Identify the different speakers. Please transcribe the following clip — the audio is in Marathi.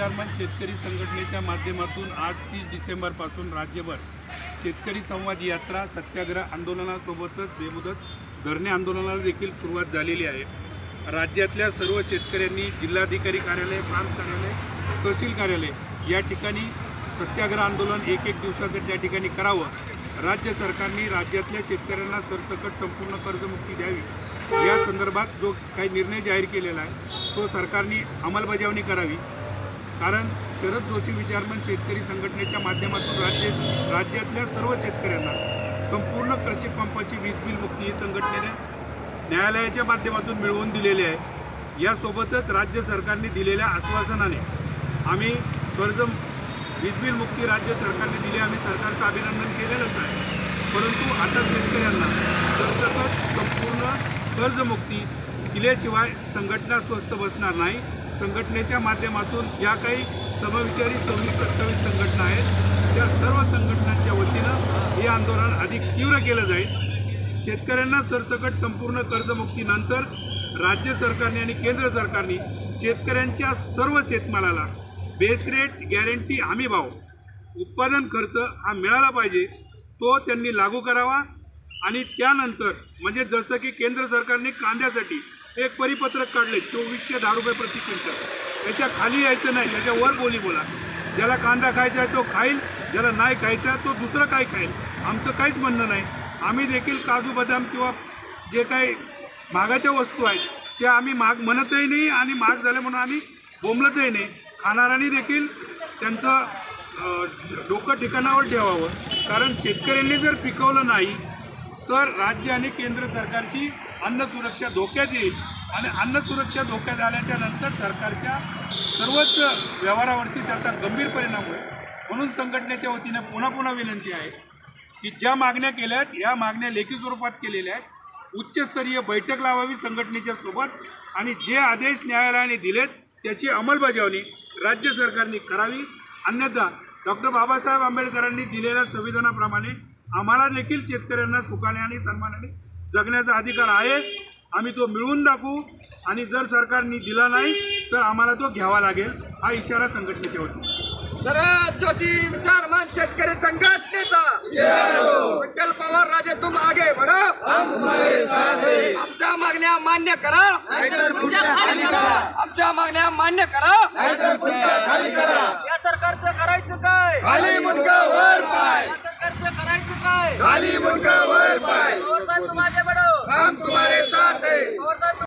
Speaker 1: शेतकरी संघटनेच्या माध्यमातून आज तीस डिसेंबरपासून राज्यभर शेतकरी संवाद यात्रा सत्याग्रह आंदोलनासोबतच बेमुदत धरणे आंदोलनाला देखील सुरुवात झालेली आहे. राज्यातल्या सर्व शेतकऱ्यांनी जिल्हाधिकारी कार्यालय प्रांत कार्यालय तहसील कार्यालय या ठिकाणी सत्याग्रह आंदोलन एक एक दिवसाचं त्या ठिकाणी करावं. राज्य सरकारने राज्यातल्या शेतकऱ्यांना सरसकट संपूर्ण कर्जमुक्ती द्यावी. या संदर्भात जो काही निर्णय जाहीर केलेला आहे तो सरकारने अंमलबजावणी करावी. कारण शरद जोशी विचारमन शेतकरी संघटनेच्या माध्यमातून राज्य राज्यातल्या सर्व शेतकऱ्यांना संपूर्ण कृषी पंपाची वीज बिल मुक्ती ही संघटनेने न्यायालयाच्या माध्यमातून मिळवून दिलेली आहे. यासोबतच राज्य सरकारने दिलेल्या आश्वासनाने आम्ही कर्ज वीज बिल मुक्ती राज्य सरकारने दिली आम्ही सरकारचं अभिनंदन केलेलंच आहे. परंतु आता शेतकऱ्यांना सरसकट संपूर्ण कर्जमुक्ती दिल्याशिवाय संघटना स्वस्त बसणार नाही. संघटनेच्या माध्यमातून ज्या काही समविचारी सव्वीस सत्तावीस संघटना आहेत त्या सर्व संघटनांच्या वतीनं हे आंदोलन अधिक तीव्र केलं जाईल. शेतकऱ्यांना सरसकट संपूर्ण कर्जमुक्तीनंतर राज्य सरकारने आणि केंद्र सरकारने शेतकऱ्यांच्या सर्व शेतमालाला बेस रेट गॅरंटी हमी भाव उत्पादन खर्च हा मिळाला पाहिजे तो त्यांनी लागू करावा. आणि त्यानंतर म्हणजे जसं की केंद्र सरकारने कांद्यासाठी एक परिपत्रक काढले चोवीसशे दहा रुपये प्रति क्विंटल. त्याच्याखाली यायचं नाही त्याच्या वर बोली बोला. ज्याला कांदा खायचा आहे तो खाईल ज्याला नाही खायचा आहे तो दुसरं काय खाईल? आमचं काहीच म्हणणं नाही. आम्ही देखील काजू बदाम किंवा जे काही महागाच्या वस्तू आहेत त्या आम्ही महाग म्हणतही नाही आणि महाग झाल्या म्हणून आम्ही बोंबलतही नाही. खाणाऱ्यांनी देखील त्यांचं डोकं ठिकाणावर ठेवावं. कारण शेतकऱ्यांनी जर पिकवलं नाही तर राज्य आणि केंद्र सरकारची अन्न सुरक्षा धोक्यात येईल आणि अन्न सुरक्षा धोक्यात आल्याच्यानंतर सरकारच्या सर्वच व्यवहारावरती त्याचा गंभीर परिणाम होईल. म्हणून संघटनेच्या वतीने पुन्हा पुन्हा विनंती आहे की ज्या मागण्या केल्या आहेत या मागण्या लेखी स्वरूपात केलेल्या आहेत. उच्चस्तरीय बैठक लावावी संघटनेच्या सोबत आणि जे आदेश न्यायालयाने दिलेत त्याची अंमलबजावणी राज्य सरकारने करावी. अन्यथा डॉक्टर बाबासाहेब आंबेडकरांनी दिलेल्या संविधानाप्रमाणे आम्हाला देखील शेतकऱ्यांना सुखाने आणि सन्मानाने जगण्याचा अधिकार आहे. आम्ही तो मिळवून दाखवू. आणि जर सरकारने दिला नाही तर आम्हाला तो घ्यावा लागेल. हा इशारा संघटनेच्या वतीने.
Speaker 2: शरद जोशी विचारमान शेतकरी संघटनेचा. विठ्ठल पवार राजे तुम आगे बढ़ो. आमच्या मागण्या मान्य करा. आमच्या मागण्या मान्य करा.